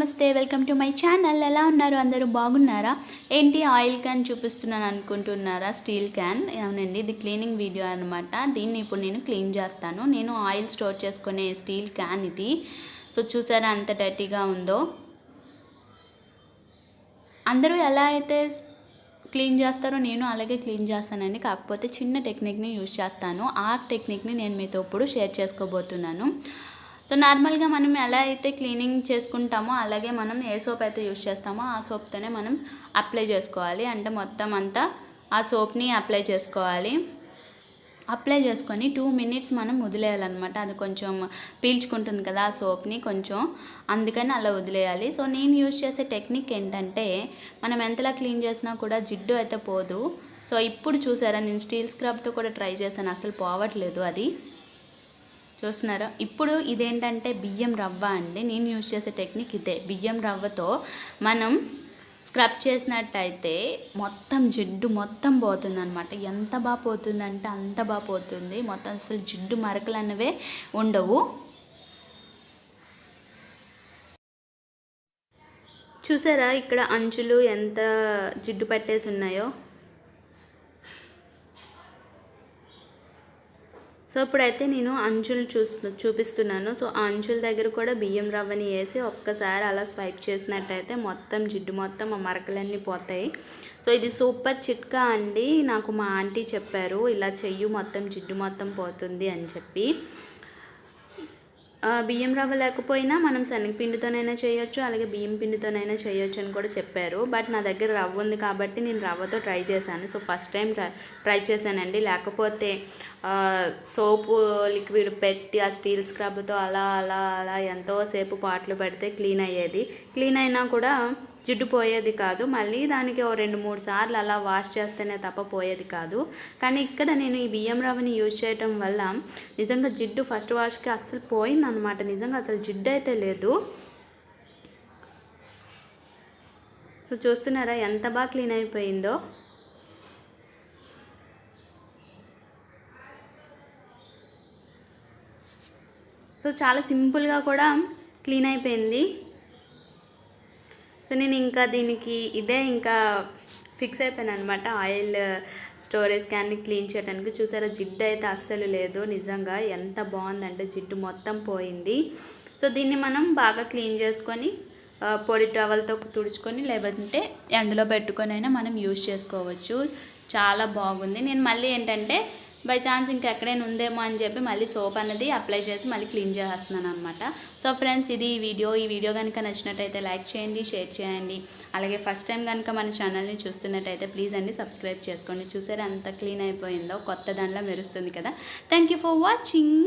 నమస్తే welcome to my channel. ఎలా ఉన్నారు? అందరూ బాగున్నారా? ఏంటి ఆయిల్ క్యాన్ చూపిస్తున్నాను అనుకుంటున్నారా? Steel can. అవునండి ఇది క్లీనింగ్ వీడియో అనమాట దీన్ని ఇప్పుడు నేను క్లీన్ చేస్తాను. నేను ఆయిల్ స్టోర్ చేసుకునే స్టీల్ క్యాన్ ఇది. సో చూసారా అంత డర్టీగా ఉందో? అందరూ ఎలా అయితే క్లీన్ చేస్తారో నేను అలాగే క్లీన్ చేస్తానండి. కాకపోతే చిన్న టెక్నిక్ని యూజ్ చేస్తాను. ఆ టెక్నిక్ని నేను మీతో ఇప్పుడు షేర్ చేసుకోబోతున్నాను. సో నార్మల్గా మనం ఎలా అయితే క్లీనింగ్ చేసుకుంటామో అలాగే మనం ఏ సోప్ అయితే యూస్ చేస్తామో ఆ సోప్తోనే మనం అప్లై చేసుకోవాలి. అంటే మొత్తం అంతా ఆ సోప్ని అప్లై చేసుకోవాలి. అప్లై చేసుకొని టూ మినిట్స్ మనం వదిలేయాలన్నమాట. అది కొంచెం పీల్చుకుంటుంది కదా ఆ సోప్ని కొంచెం. అందుకని అలా వదిలేయాలి. సో నేను యూజ్ చేసే టెక్నిక్ ఏంటంటే మనం ఎంతలా క్లీన్ చేసినా కూడా జిడ్డు అయితే పోదు. సో ఇప్పుడు చూసారా నేను స్టీల్ స్క్రబ్తో కూడా ట్రై చేశాను. అసలు పోవట్లేదు అది. చూస్తున్నారా? ఇప్పుడు ఇదేంటంటే బియ్యం రవ్వ అండి. నేను యూజ్ చేసే టెక్నిక్ ఇదే. బియ్యం రవ్వతో మనం స్క్రబ్ చేసినట్టయితే మొత్తం జిడ్డు మొత్తం పోతుంది అనమాట ఎంత బాగా పోతుందంటే అంత బాగా పోతుంది. మొత్తం అసలు జిడ్డు మరకలు అనేవే ఉండవు. చూసారా ఇక్కడ అంచులు ఎంత జిడ్డు పట్టేసి ఉన్నాయో? సో ఇప్పుడైతే నేను అంచులు చూస్తు చూపిస్తున్నాను. సో ఆ అంచుల దగ్గర కూడా బియ్యం రవ్వని వేసి ఒక్కసారి అలా స్వైప్ చేసినట్టయితే మొత్తం జిడ్డు మొత్తం ఆ మరకలన్నీ పోతాయి. సో ఇది సూపర్ చిట్కా అండి. నాకు మా ఆంటీ చెప్పారు ఇలా చెయ్యి మొత్తం జిడ్డు మొత్తం పోతుంది అని చెప్పి. బియ్యం రవ్వ లేకపోయినా మనం శనగపిండితోనైనా చేయొచ్చు అలాగే బియ్యం పిండితోనైనా చేయొచ్చు అని కూడా చెప్పారు. బట్ నా దగ్గర రవ్వ ఉంది కాబట్టి నేను రవ్వతో ట్రై చేశాను. So first time try try చేశానండి. లేకపోతే సోపు లిక్విడ్ పెట్టి ఆ స్టీల్ స్క్రబ్తో అలా అలా అలా ఎంతోసేపు పాటలు పెడితే క్లీన్ అయ్యేది. క్లీన్ అయినా కూడా జిడ్డు పోయేది కాదు. మళ్ళీ దానికి ఓ రెండు మూడు సార్లు అలా వాష్ చేస్తేనే తప్ప పోయేది కాదు. కానీ ఇక్కడ నేను ఈ బియ్యం రవ్వని యూజ్ చేయటం వల్ల నిజంగా జిడ్డు ఫస్ట్ వాష్కి అస్సలు పోయిందనమాట నిజంగా అసలు జిడ్డు అయితే లేదు. సో చూస్తున్నారా ఎంత బాగా క్లీన్ అయిపోయిందో? సో చాలా సింపుల్గా కూడా క్లీన్ అయిపోయింది. సో నేను ఇంకా దీనికి ఇదే ఇంకా ఫిక్స్ అయిపోయాను అనమాట ఆయిల్ స్టోరేజ్ క్యాన్ని క్లీన్ చేయడానికి చూసారా జిడ్డు అయితే అస్సలు లేదు. నిజంగా ఎంత బాగుందంటే జిడ్డు మొత్తం పోయింది. సో దీన్ని మనం బాగా క్లీన్ చేసుకొని పొడి టవల్తో తుడుచుకొని లేదంటే ఎండలో పెట్టుకొని అయినా మనం యూజ్ చేసుకోవచ్చు. చాలా బాగుంది. నేను మళ్ళీ ఏంటంటే బై ఛాన్స్ ఇంకా ఎక్కడైనా ఉందేమో అని చెప్పి మళ్ళీ సోప్ అనేది అప్లై చేసి మళ్ళీ క్లీన్ చేస్తున్నాను అనమాట సో ఫ్రెండ్స్ ఇది వీడియో ఈ వీడియో కనుక నచ్చినట్టయితే లైక్ చేయండి షేర్ చేయండి. అలాగే ఫస్ట్ టైం కనుక మన ఛానల్ని చూస్తున్నట్టయితే ప్లీజ్ అండి సబ్స్క్రైబ్ చేసుకోండి. చూసారా అంత క్లీన్ అయిపోయిందో కొత్త దానిలో మెరుస్తుంది కదా. Thank you for watching